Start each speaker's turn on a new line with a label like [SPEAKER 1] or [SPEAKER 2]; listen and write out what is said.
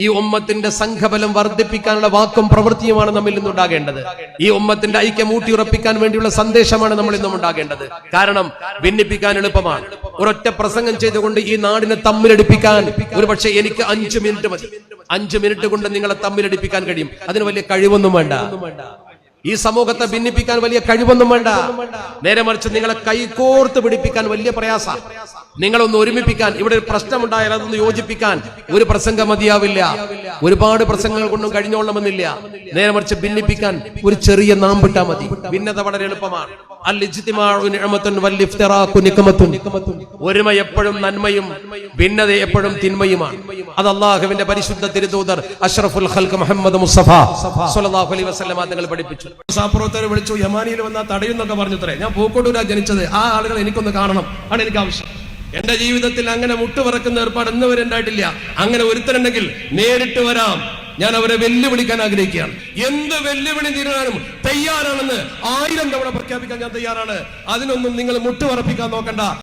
[SPEAKER 1] ഈ ഉമ്മത്തിന്റെ സംഘബലം വർദ്ധിപ്പിക്കാനുള്ള വാക്കും പ്രവൃത്തിയുമാണ് നമ്മിൽ നിന്നുണ്ടാകേണ്ടത്. ഈ ഉമ്മത്തിന്റെ ഐക്യം ഊട്ടിയുറപ്പിക്കാൻ വേണ്ടിയുള്ള സന്ദേശമാണ് നമ്മൾ ഇന്നും ഉണ്ടാകേണ്ടത്. കാരണം ഭിന്നിപ്പിക്കാൻ എളുപ്പമാണ്. ഒരൊറ്റ പ്രസംഗം ചെയ്തുകൊണ്ട് ഈ നാടിനെ തമ്മിലടിപ്പിക്കാൻ ഒരു പക്ഷേ എനിക്ക് അഞ്ചു മിനിറ്റ് മതി. അഞ്ചു മിനിറ്റ് കൊണ്ട് നിങ്ങളെ തമ്മിലടിപ്പിക്കാൻ കഴിയും. അതിന് വലിയ കഴിവൊന്നും വേണ്ട. ഈ സമൂഹത്തെ ഭിന്നിപ്പിക്കാൻ വലിയ കഴിവൊന്നും വേണ്ട. നേരെ മറിച്ച് നിങ്ങളെ കൈകോർത്ത് പിടിപ്പിക്കാൻ വലിയ പ്രയാസ നിങ്ങളൊന്ന് ഒരുമിപ്പിക്കാൻ ഇവിടെ ഒരു പ്രശ്നമുണ്ടായാൽ അതൊന്ന് യോജിപ്പിക്കാൻ ഒരു പ്രസംഗം മതിയാവില്ല. ഒരുപാട് പ്രസംഗങ്ങൾ കൊണ്ടും കഴിഞ്ഞോളണമെന്നില്ല. നേരെ മറിച്ച് ഭിന്നിപ്പിക്കാൻ ഒരു ചെറിയ നാമ്പിട്ടാ മതി. ഭിന്നത വളരെ എളുപ്പമാണ്. ഒരുമ എപ്പോഴും നന്മയും ഭിന്നത എപ്പോഴും തിന്മയുമാണ്. അത് അള്ളാഹുവിന്റെ പരിശുദ്ധ തിരുതൂതർ അഷ്റഫുൽ ഖൽഖ് മുഹമ്മദ് മുസ്തഫ സ്വല്ലല്ലാഹു അലൈഹി വസല്ലം നിങ്ങൾ പഠിപ്പിച്ചു. സാപ്പുറത്തോരെ വിളിച്ചു യമാനിയിൽ വന്നാൽ തടയുന്നൊക്കെ പറഞ്ഞു ഞാൻ പൂക്കോട്ടൂരാ ജനിച്ചത്. ആ ആളുകൾ എനിക്കൊന്ന് കാണണം. ആണ് എനിക്ക് ആവശ്യം. എന്റെ ജീവിതത്തിൽ അങ്ങനെ മുട്ടുപറക്കുന്ന ഏർപ്പാട് ഇന്ന് വരെ ഉണ്ടായിട്ടില്ല. അങ്ങനെ ഒരുത്തരുണ്ടെങ്കിൽ നേരിട്ട് വരാം. ഞാൻ അവരെ വെല്ലുവിളിക്കാൻ ആഗ്രഹിക്കുകയാണ്. എന്ത് വെല്ലുവിളി നേരിടാനും തയ്യാറാണെന്ന് ആയിരം തവണ പ്രഖ്യാപിക്കാൻ ഞാൻ തയ്യാറാണ്. അതിനൊന്നും നിങ്ങൾ മുട്ടുപറപ്പിക്കാൻ നോക്കണ്ട.